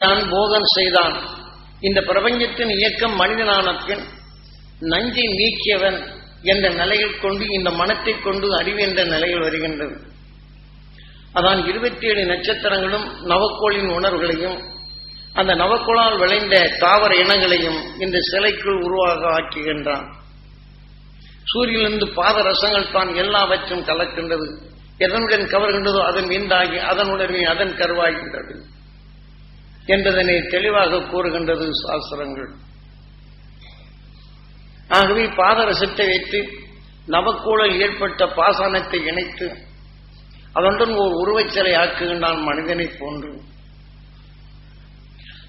தான் போதம் செய்தான். இந்த பிரபஞ்சத்தின் இயக்கம் மனிதனான பின் நஞ்சை நீக்கியவன் என்ற நிலையில் கொண்டு இந்த மனத்தை கொண்டு அறிவு என்ற நிலையில் வருகின்றது. அதான் இருபத்தி ஏழு நட்சத்திரங்களும் நவக்கோளின் உணர்வுகளையும் அந்த நவக்கோளால் விளைந்த தாவர இனங்களையும் இந்த சிலைக்குள் உருவாக ஆக்குகின்றான். சூரியனிலிருந்து பாதரசங்கள் தான் எல்லாவற்றும் கலக்கின்றது. எதனுடன் கவர்கின்றதோ அதன் விந்தாகி அதன் அதன் கருவாகின்றது. என்பதனை தெளிவாக கூறுகின்றது சாஸ்திரங்கள். ஆகவே பாதரசத்தை வைத்து நவக்கூழல் ஏற்பட்ட பாசனத்தை இணைத்து அதனுடன் ஒரு உருவச்சிலை ஆக்குகின்றான் மனிதனைப் போன்று.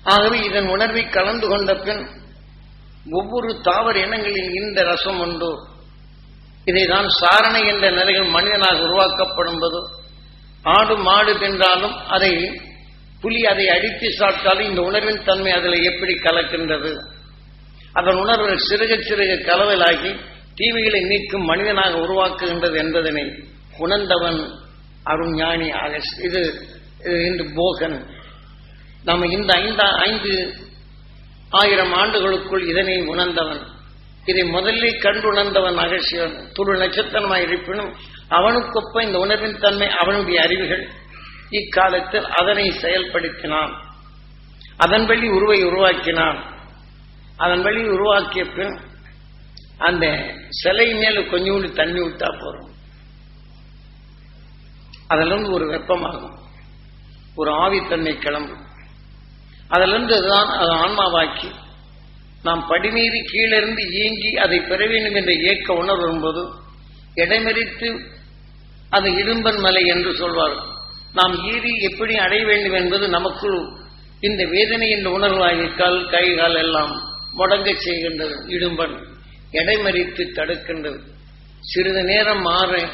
ஆகவே இதன் உணர்வை கலந்து கொண்ட பின் ஒவ்வொரு தாவர இனங்களில் இந்த ரசம் உண்டோ. இதைதான் சாரணை என்ற நிலையில் மனிதனாக உருவாக்கப்படும்போது ஆடு மாடு தின்றாலும் அதை புலி அதை அடித்து சாப்பிட்டாலும் இந்த உணர்வின் தன்மை அதில் எப்படி கலக்கின்றது? அதன் உணர்வு சிறுக சிறுக கலவலாகி தீமைகளை நீக்கும் மனிதனாக உருவாக்குகின்றது என்பதனை உணர்ந்தவன் அருண் ஞானி இது இது இன்று போகன். நம்ம இந்த ஐந்தா ஐந்து ஆயிரம் ஆண்டுகளுக்குள் இதனை உணர்ந்தவன். இதை முதலில் கண்டுணர்ந்தவன் அகசியன் துரு நட்சத்திரமாய் இருப்பினும் அவனுக்கொப்ப இந்த உணர்வின் தன்மை அவனுடைய அறிவுகள். இக்காலத்தில் அதனை செயல்படுத்தினான். அதன் வழி உருவை உருவாக்கினான். அதன் வழி உருவாக்கிய பின் அந்த சிலை மேல கொஞ்சோண்டு தண்ணி விட்டா போறோம் அதிலிருந்து ஒரு வெப்பமாகும். ஒரு ஆவித்தன்மை கிளம்பும். அதிலிருந்து அதுதான் அது ஆன்மாவாக்கி நாம் படிமீறி கீழிருந்து இயங்கி அதை பெற வேண்டும் என்ற இயக்க உணர்வு வரும்போது இடைமறித்து அது இடும்பன் மலை என்று சொல்வார்கள். நாம் ஈதி எப்படி அடைய வேண்டும் என்பது நமக்குள் இந்த வேதனை என்ற உணர்வாகி கைகால் எல்லாம் முடங்க செய்கின்றது இடும்பன் எடைமறித்து தடுக்கின்றது. சிறிது நேரம் மாற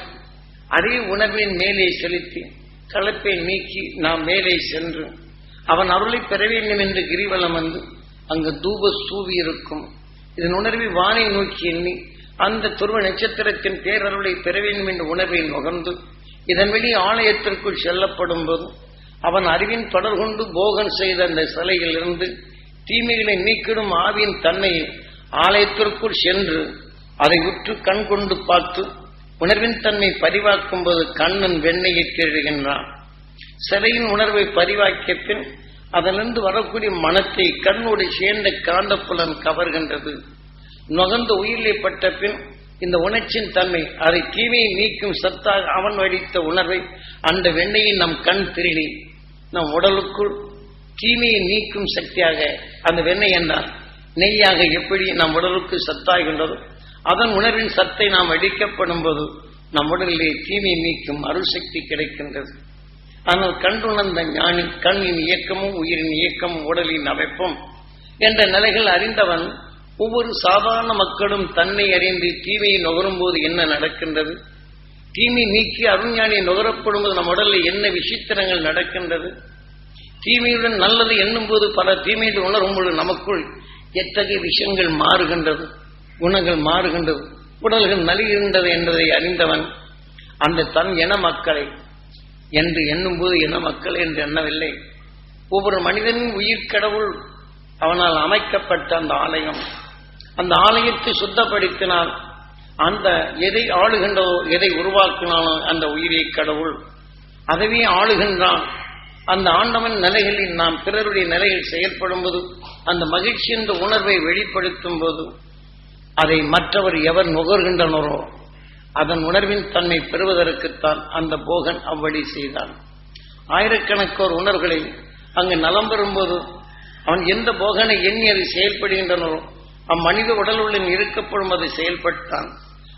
அறிவு உணர்வின் மேலே செலுத்தி கலப்பை நீக்கி நாம் மேலே சென்று அவன் அருளை பெற வேண்டும் என்று கிரிவலம் வந்து அங்கு தூப சூவி இருக்கும். இதன் உணர்வை வானை நோக்கி எண்ணி அந்த துருவ நட்சத்திரத்தின் பேரருளை பெற வேண்டும் என்ற உணர்வை நுகர்ந்து இதன் வழி ஆலயத்திற்குள் செல்லப்படும் போது அவன் அறிவின் தொடர் கொண்டு போகன் செய்த அந்த சிலையிலிருந்து தீமைகளை நீக்கிடும் ஆவியின் தன்மையை ஆலயத்திற்குள் சென்று அதை உற்று கண் கொண்டு பார்த்து உணர்வின் தன்மை பதிவாக்கும் போது கண்ணன் வெண்ணையை கேழுகின்றான் சிலையின் உணர்வை பரிவாக்கிய பின் அதிலிருந்து வரக்கூடிய மனத்தை கண்ணோடு சேர்ந்த காந்தப்புலன் கவர்கின்றது. நுகர்ந்த உயிரிலே பட்ட பின் இந்த உணர்ச்சியின் தன்மை அதை தீமையை நீக்கும் சத்தாக அவன் வடித்த உணர்வை அந்த வெண்ணையை நம் கண் திருடி நம் உடலுக்குள் தீமையை நீக்கும் சக்தியாக அந்த வெண்ணெய் என்றால் நெய்யாக எப்படி நம் உடலுக்கு சத்தாகின்றதோ அதன் உணர்வின் சத்தை நாம் அடிக்கப்படும் போது நம் உடலிலே தீமையை நீக்கும் அருள் சக்தி கிடைக்கின்றது. ஆனால் கண்டுணர்ந்த ஞானி கண்ணின் இயக்கமும் உயிரின் இயக்கமும் உடலின் அமைப்பும் என்ற நிலைகள் அறிந்தவன் ஒவ்வொரு சாதாரண மக்களும் தன்னை அறிந்து தீமையை நுகரும் போது என்ன நடக்கின்றது? தீமை நீக்கி அருஞானியை நுகரப்படும் போது நம் உடலில் என்ன விசித்திரங்கள் நடக்கின்றது? தீமையுடன் நல்லது எண்ணும் போது பல தீமையை உணரும் பொழுது நமக்குள் எத்தகைய விஷயங்கள் மாறுகின்றது? குணங்கள் மாறுகின்றது. உடல்கள் நலிகின்றது என்பதை அறிந்தவன் அந்த தன் இன மக்களை என்று எண்ணும் போது இன மக்கள் என்று எண்ணவில்லை. ஒவ்வொரு மனிதனின் உயிர் கடவுள் அவனால் அமைக்கப்பட்ட அந்த ஆலயம். அந்த ஆலயத்தை சுத்தப்படுத்தினால் அந்த எதை ஆளுகின்றதோ எதை உருவாக்கினாலும் அந்த உயிரியை கடவுள். அதவே ஆளுகின்றான். அந்த ஆண்டவன் நிலைகளில் நாம் பிறருடைய நிலையில் செயல்படும் போது அந்த மகிழ்ச்சி என்ற உணர்வை வெளிப்படுத்தும் போது அதை மற்றவர் எவர் நுகர்கின்றனரோ அதன் உணர்வின் தன்மை பெறுவதற்குத்தான் அந்த போகன் அவ்வழி செய்தான். ஆயிரக்கணக்கோர் உணர்வுகளை அங்கு நலம் பெறும்போது அவன் எந்த போகனை எண்ணி அதை செயல்படுகின்றனரோ அம்மனித உடலுடன் இருக்கப்படும் அதை செயல்பட்டான்.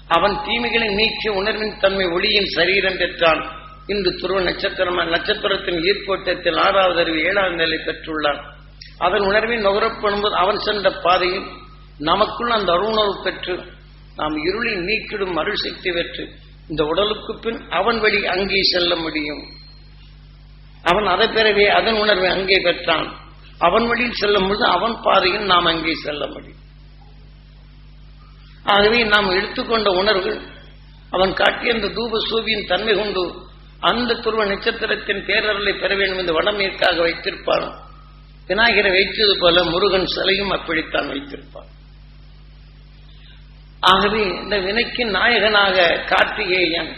அவன் தீமைகளை நீக்கிய உணர்வின் தன்மை ஒளியின் சரீரம் பெற்றான். இன்று துருவ நட்சத்திரம் நட்சத்திரத்தின் ஈர்ப்போட்டத்தில் ஆறாவது அறிவு ஏழாவது நிலை பெற்றுள்ளான். அதன் உணர்வின் நுகரப்படும்போது அவன் சென்ற பாதையில் நமக்குள் அந்த அருணர்வு பெற்று நாம் இருளை நீக்கிடும் அருள் சக்தி பெற்று இந்த உடலுக்கு பின் அவன் வழி அங்கே செல்ல முடியும். அவன் அதை பிறவே அதன் உணர்வை அங்கே பெற்றான். அவன் வழியில் செல்லும் பொழுது அவன் பாதையில் நாம் அங்கே செல்ல முடியும். ஆகவே நாம் எடுத்துக்கொண்ட உணர்வு அவன் காட்டிய அந்த தூப சூவியின் தன்மை கொண்டு அந்த துருவ நட்சத்திரத்தின் பேரருளை பெற வேண்டும் என்று வடமேற்காக வைத்திருப்பான். விநாயகரை வைத்தது போல முருகன் சிலையும் அப்படித்தான் வைத்திருப்பான். ஆகவே இந்த வினைக்கு நாயகனாக கார்த்திகேயன்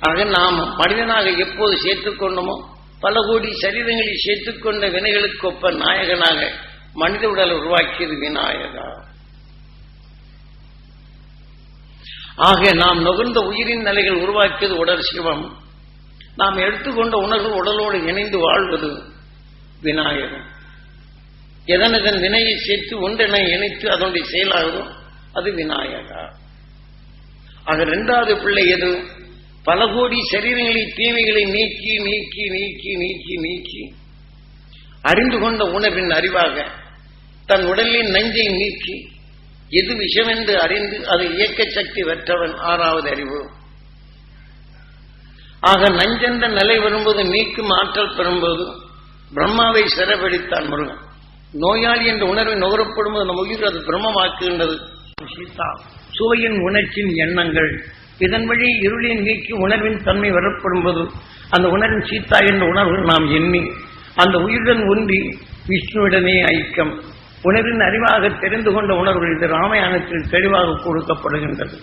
ஆக நாம் மனிதனாக எப்போது சேர்த்துக்கொண்டோமோ பல கோடி சரீரங்களில் சேர்த்துக்கொண்ட வினைகளுக்கு ஒப்ப நாயகனாக மனித உடலை உருவாக்கியது விநாயகா. ஆக நாம் நுகர்ந்த உயிரின் நிலைகள் உருவாக்கியது உடல் சிவம். நாம் எடுத்துக்கொண்ட உணர்வு உடலோடு இணைந்து வாழ்வது விநாயகம். எதனதன் வினையை சேர்த்து ஒன்றென இணைத்து அதனுடைய செயலாகும் அது விநாயகா. ஆக இரண்டாவது பிள்ளை எது? பல கோடி சரீரங்களை தீமைகளை நீக்கி நீக்கி நீக்கி நீக்கி நீக்கி அறிந்து கொண்ட உணர்வின் அறிவாக தன் உடலின் நஞ்சை நீக்கி எது விஷம் என்று அறிந்து அதை இயக்க சக்தி பெற்றவன் ஆறாவது அறிவு. ஆக நஞ்சென்ற நிலை வரும்போது நீக்கும் ஆற்றல் பெறும்போது பிரம்மாவை சிறப்பிடித்தான் முருகன். நோயாளி என்ற உணர்வை நுகரப்படும் போது நம்ம உயிர் அது பிரம்மமாக்குகின்றது. சீதா சுவையின் உணர்ச்சியின் எண்ணங்கள். இதன் வழி இருளின் நீக்கி உணர்வின் தன்மை வரப்படும் போது அந்த உணர்வின் சீதா என்ற உணர்வு நாம் எண்ணி அந்த உயிருடன் ஒன்றி விஷ்ணுவிடனே ஐக்கியம். உணர்வின் அறிவாக தெரிந்து கொண்ட உணர்வு இது ராமாயணத்தில் தெளிவாக கொடுக்கப்படுகின்றது.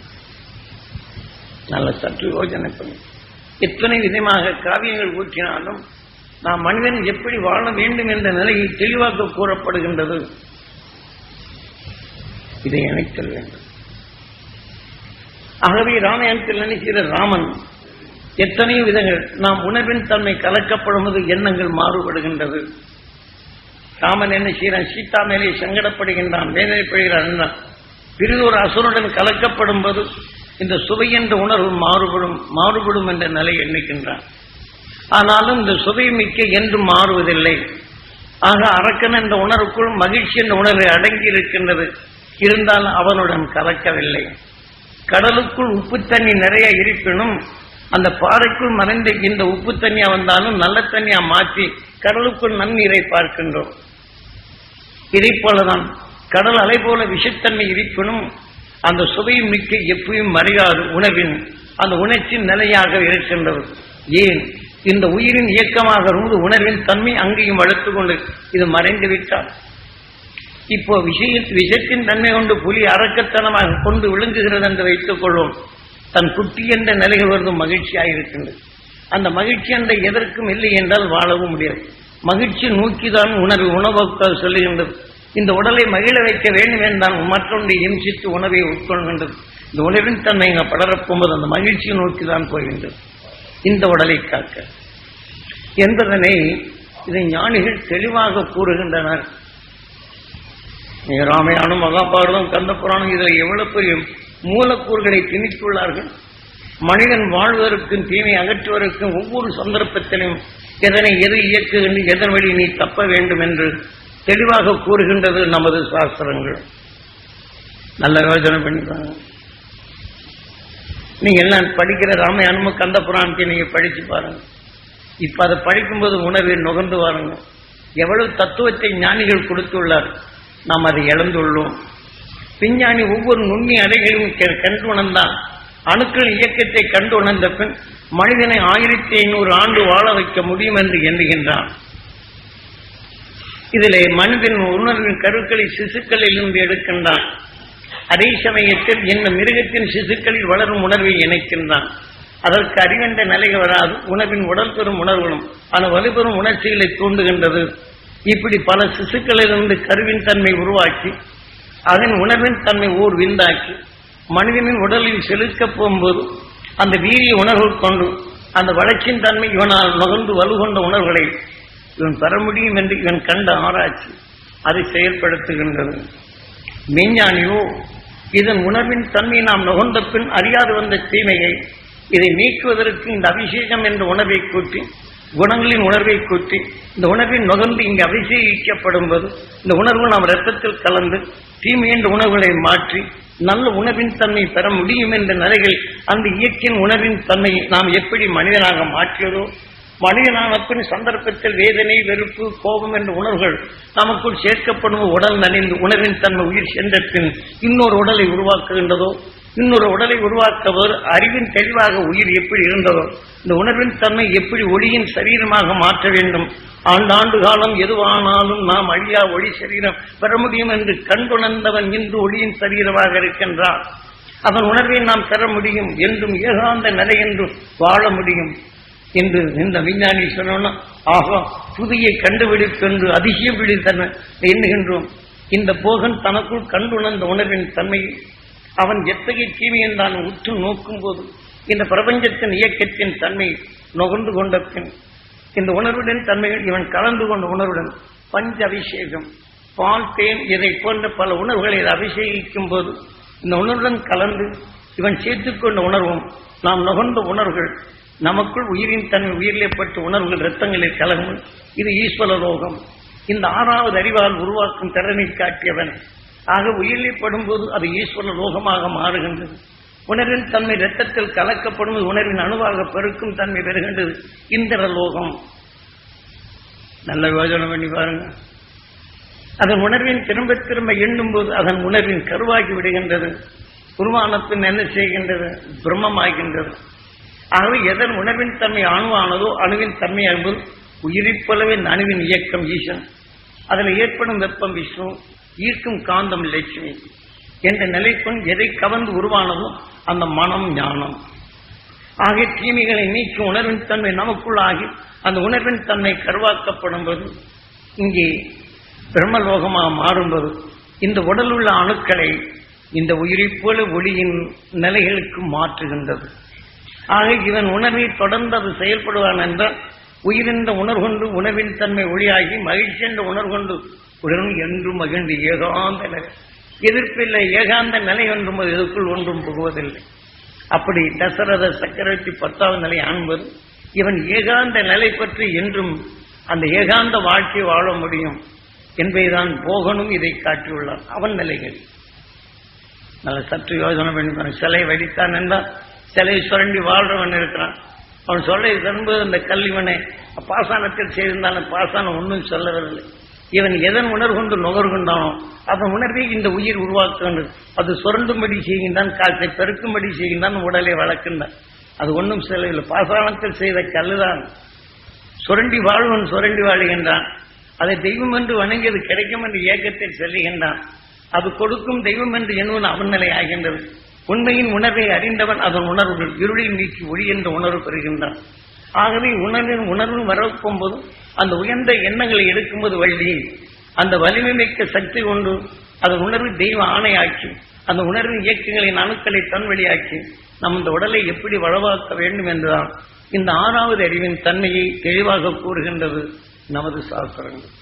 நல்ல சற்று யோஜனை பண்ணி. எத்தனை விதமாக காவியங்கள் ஊற்றினாலும் நாம் மனிதன் எப்படி வாழ வேண்டும் என்ற நிலையை தெளிவாக கூறப்படுகின்றது. இதை இணைத்தல் வேண்டும். ஆகவே ராமாயணத்தில் நினைக்கிற ராமன் எத்தனையோ விதங்கள் நாம் உணர்வின் தன்மை கலக்கப்படுவது எண்ணங்கள் மாறுபடுகின்றது. ராமன் என்ன செய்கிறான் சீதா மேலே சங்கடப்படுகின்றான் வேதனைப்படுகிறான் ஒரு அசுரனுடன் கலக்கப்படும் போது இந்த சுவை என்ற உணர்வு மாறுபடும் மாறுபடும் என்ற நிலை எண்ணுகின்றான். ஆனாலும் இந்த சுவை மிக்க என்றும் மாறுவதில்லை. ஆக அரக்கன் என்ற உணர்வுக்குள் மகிழ்ச்சி என்ற உணர்வு அடங்கி இருக்கின்றது. இருந்தாலும் அவனுடன் கலக்கவில்லை. கடலுக்குள் உப்பு தண்ணி நிறைய இருப்பினும் அந்த பாறைக்குள் மறைந்த இந்த உப்பு தண்ணியா வந்தாலும் நல்ல தண்ணியா மாற்றி கடலுக்குள் நன்னீரை பார்க்கின்றோம். இதை போலதான் கடல் அலை போல விஷத்தன்மை இருப்பினும் அந்த சுவையும் மிக்க எப்பயும் மறையாது உணவின் அந்த உணர்ச்சியின் நிலையாக இருக்கின்றது. ஏன்? இந்த உயிரின் இயக்கமாக இருந்து உணர்வின் தன்மை அங்கேயும் வளர்த்து கொண்டு இது மறைந்து விட்டால் இப்போ விஷய விஷத்தின் தன்மை கொண்டு புலி அரக்கத்தனமாக கொண்டு விழுங்குகிறது என்று வைத்துக் கொள்வோம் தன் குட்டி என்ற நிலைகள் வருதும் மகிழ்ச்சியாக இருக்கின்றது அந்த மகிழ்ச்சி அந்த எதற்கும் இல்லை என்றால் வாழவும் முடியாது. மகிழ்ச்சி நோக்கிதான் உணர்வு உணவுக்காக சொல்லுகின்றது. இந்த உடலை மகிழ வைக்க வேண்டும் என்றான் மற்றொன்றை இம்சித்து உணவை உட்கொள்கின்றது. இந்த உணவின் தன்மை இங்கே படரப்போகும்போது அந்த மகிழ்ச்சியை நோக்கி தான் போகின்றது. இந்த உடலை காக்க. என்பதனை இதை ஞானிகள் தெளிவாக கூறுகின்றனர். ராமாயணம் மகாபாரதம் கந்தபுராணம் இதில் எவ்வளவு பெரிய மூலக்கூறுகளை திணித்துள்ளார்கள். மனிதன் வாழ்வதற்கும் தீமை அகற்றுவதற்கும் ஒவ்வொரு சந்தர்ப்பத்திலும் எதனை எது இயக்குகின்ற எதன் வழி நீ தப்ப வேண்டும் என்று தெளிவாக கூறுகின்றது நமது சாஸ்திரங்கள். நல்ல யோஜனை பண்ணிப்பாங்க நீங்க எல்லாம் படிக்கிற ராமாயணமும் கந்த புராணத்தை நீங்க படிச்சு பாருங்க. இப்ப அதை படிக்கும்போது உணர்வை நுகர்ந்து வாருங்க. எவ்வளவு தத்துவத்தை ஞானிகள் கொடுத்துள்ளார். நாம் அதை இழந்துள்ளோம். விஞ்ஞானி ஒவ்வொரு நுண்ணி அறைகளையும் கே- கண்டு உணர்ந்தான் அணுக்கள் இயக்கத்தை கண்டு உணர்ந்த பின் மனிதனை ஆயிரத்தி ஐநூறு ஆண்டு வாழ வைக்க முடியும் என்று எண்ணுகின்றான். இதிலே மனிதன் உணர்வின் கருக்களை சிசுக்களில் இருந்து எடுக்கின்றான். அதே சமயத்தில் இந்த மிருகத்தின் சிசுக்களில் வளரும் உணர்வை இணைக்கின்றான். அதற்கு அறிவென்ற நிலை வராது உணவின் உடல் பெறும் உணர்வுகளும் அந்த வலுபெறும் உணர்ச்சிகளை தூண்டுகின்றது. இப்படி பல சிசுக்களிலிருந்து கருவின் தன்மை உருவாக்கி அதன் உணர்வின் தன்மை ஓர் விந்தாக்கி மனிதனின் உடலில் செலுத்தப் போகும்போது அந்த வீரிய உணர்வு கொண்டு அந்த வளர்ச்சியின் தன்மை இவனால் நுகர்ந்து வலுகொண்ட உணர்வுகளை இவன் பெற முடியும் என்று இவன் கண்ட ஆராய்ச்சி அதை செயல்படுத்துகின்றது. மெஞ்ஞானியோ இதன் உணர்வின் தன்மையை நாம் நுகர்ந்த பின் அறியாது வந்த தீமையை இதை நீக்குவதற்கு இந்த அபிஷேகம் என்ற உணர்வை கூட்டி குணங்களின் உணர்வை கூட்டி இந்த உணர்வின் நுகர்ந்து இங்கு அபிஷேகிக்கப்படும் போது இந்த உணர்வு நாம் ரத்தத்தில் கலந்து தீமை என்ற உணர்வுகளை மாற்றி நல்ல உணர்வின் தன்மை பெற முடியும் என்ற நிலையில் அந்த இயற்கையின் உணர்வின் தன்மையை நாம் எப்படி மனிதனாக மாற்றியதோ மனிதனான சந்தர்ப்பத்தில் வேதனை வெறுப்பு கோபம் என்ற உணர்வுகள் நமக்குள் சேர்க்கப்படும் உடல் நனைந்து உணர்வின் தன்மை உயிர் சென்ற பின் இன்னொரு உடலை உருவாக்குகின்றதோ இன்னொரு உடலை உருவாக்கவர் அறிவின் தெளிவாக உயிர் எப்படி இருந்ததோ இந்த உணர்வின் தன்மை எப்படி ஒளியின் சரீரமாக மாற்ற வேண்டும்? ஆண்டாண்டு காலம் எதுவானாலும் நாம் அழியா ஒளி சரீரம் பெற முடியும் என்று கண்டுணர்ந்தவன் இன்று ஒளியின் சரீரமாக இருக்கின்றான். அதன் உணர்வை நாம் பெற முடியும் என்றும் ஏகாந்த நிலை என்றும் வாழ முடியும். என்று இந்த விஞ்ஞானி சொன்னோன்னா ஆகா புதிய கண்டுபிடிப்பென்று என்று பிடித்தன எண்ணுகின்றோம் இந்த போகன் தனக்குள் கண்டுணர்ந்த உணர்வின் தன்மையை அவன் எத்தகைய தீமையை தான் உற்று நோக்கும் போது இந்த பிரபஞ்சத்தின் இயக்கத்தின் தன்மை நுகர்ந்து கொண்ட பின் இந்த உணர்வுடன் தன்மைகள் இவன் கலந்து கொண்ட உணர்வுடன் பஞ்ச அபிஷேகம் பால் தேன் இதை போன்ற பல உணர்வுகளை அபிஷேகிக்கும் போது இந்த உணர்வுடன் கலந்து இவன் சேர்த்துக்கொண்ட உணர்வும் நாம் நுகர்ந்த உணர்வுகள் நமக்குள் உயிரின் தன்மை உயிரிலே பட்டு உணர்வுகள் ரத்தங்களில் கலகும். இது ஈஸ்வர லோகம் இந்த ஆறாவது அறிவால் உருவாக்கும் திறனை காட்டியவன் ஆக உயிரிலே போது அது ஈஸ்வர லோகமாக மாறுகின்றது. உணர்வின் தன்மை இரத்தத்தில் கலக்கப்படும் உணர்வின் அணுவாக பெருக்கும் தன்மை பெறுகின்றது. இந்திர லோகம். நல்ல யோஜனை பண்ணி பாருங்க. அதன் உணர்வின் திரும்ப திரும்ப எண்ணும் போது அதன் உணர்வின் கருவாகி விடுகின்றது. குருவானத்தின் என்ன செய்கின்றது? பிரம்மமாகின்றது. ஆகவே எதன் உணர்வின் தன்மை அணுவானதோ அணுவின் தன்மை என்பது உயிரிப்பளவின் அணுவின் இயக்கம் ஈசன். அதில் ஏற்படும் வெப்பம் விஷ்ணு ஈர்க்கும் காந்தம் லட்சுமி என்ற நிலைக்குள் எதை கவர்ந்து உருவானதோ அந்த மனம் ஞானம். ஆகிய தீமைகளை நீக்கும் உணர்வின் தன்மை நமக்குள்ளாகி அந்த உணர்வின் தன்மை கருவாக்கப்படும் போது இங்கே பிரம்மலோகமாக மாறும்போது இந்த உடல் உள்ள அணுக்களை இந்த உயிரைப் போல ஒளியின் நிலைகளுக்கு மாற்றுகின்றது. ஆக இதன் உணர்வை தொடர்ந்து அது செயல்படுவான் என்றால் உயிரின்ற உணர்கொண்டு உணவின் தன்மை ஒளியாகி மகிழ்ச்சி என்ற உணர்கொண்டு உடனும் என்றும் மகிழ்ந்து ஏகாந்த நிலை எதிர்ப்பில்லை ஏகாந்த நிலை ஒன்றும் அது எதுக்குள் ஒன்றும் புகுவதில்லை. அப்படி தசரத சக்கரவர்த்தி பத்தாவது நிலை ஆண்பது இவன் ஏகாந்த நிலை பற்றி என்றும் அந்த ஏகாந்த வாழ்க்கை வாழ முடியும் என்பதைதான் போகனும் இதை காட்டியுள்ளான் அவன் நிலைகள். நல்ல சற்று யோசனை பண்ணி சிலை வடித்தான் என்றால் சிலை சுரண்டி வாழ்றவன் இருக்கிறான். அவன் சொல்ல என்பது அந்த கல்விவனை பாசானத்தில் செய்திருந்தாலும் பாசானம் ஒன்றும் சொல்லவில்லை இவன் எதன் உணர்வு கொண்டு நுகர்கின்றானோ அவன் உணர்வை இந்த உயிர் உருவாக்குகின்றது. அது சுரண்டும்படி செய்கின்றான் காற்றை பெருக்கும்படி செய்கின்றான் உடலை வளர்க்கின்றான். அது ஒன்றும் செல்லவில்லை. பாசானத்தில் செய்த கல்லுதான். சுரண்டி வாழ்வன் சுரண்டி வாழுகின்றான். அதை தெய்வம் என்று வணங்கியது கிடைக்கும் என்று ஏக்கத்தில் செல்லுகின்றான். அது கொடுக்கும் தெய்வம் என்று எண்ணுவன் அவன் நிலை ஆகின்றது உண்மையின் உணர்வை அறிந்தவன் அதன் உணர்வுகள் இருளில் நீக்கி ஒளி என்ற உணர்வு பெறுகின்றான். ஆகவே உணர்வின் உணர்வு வரப்போம் போதும் அந்த உயர்ந்த எண்ணங்களை எடுக்கும்போது வள்ளி. அந்த வலிமை மிக்க சக்தி கொண்டு அதன் உணர்வு தெய்வ ஆணையாக்கி அந்த உணர்வின் இயக்கங்களின் அணுக்களை தன்வழியாக்கி நம் இந்த உடலை எப்படி வளவாக்க வேண்டும் என்றுதான் இந்த ஆறாவது அறிவின் தன்மையை தெளிவாக கூறுகின்றது நமது சாஸ்திரங்கள்.